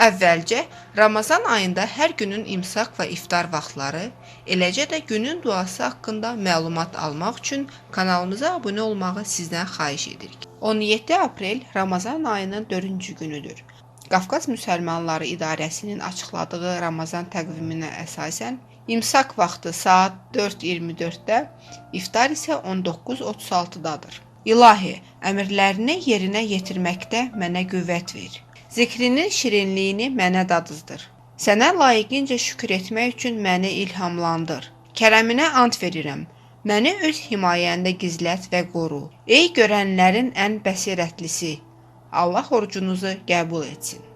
Əvvəlcə Ramazan ayında hər günün imsaq və iftar vaxtları, eləcə də günün duası haqqında məlumat almaq üçün kanalımıza abunə olmağı sizdən xahiş edirik. 17 aprel Ramazan ayının 4-cü günüdür. Qafqaz Müsəlmanları İdarəsinin açıqladığı Ramazan təqviminə əsasən imsaq vaxtı saat 4:24-də, iftar isə 19:36-dadır. İlahi, əmrlərini yerinə yetirməkdə mənə qüvvət ver. Zikrinin şirinliyini mənə dadızdır. Sənə layiqincə şükür etmək üçün məni ilhamlandır. Kərəminə ant verirəm. Məni öz himayəndə gizlət və qoru. Ey görənlərin ən bəsirətlisi. Allah orucunuzu qəbul etsin.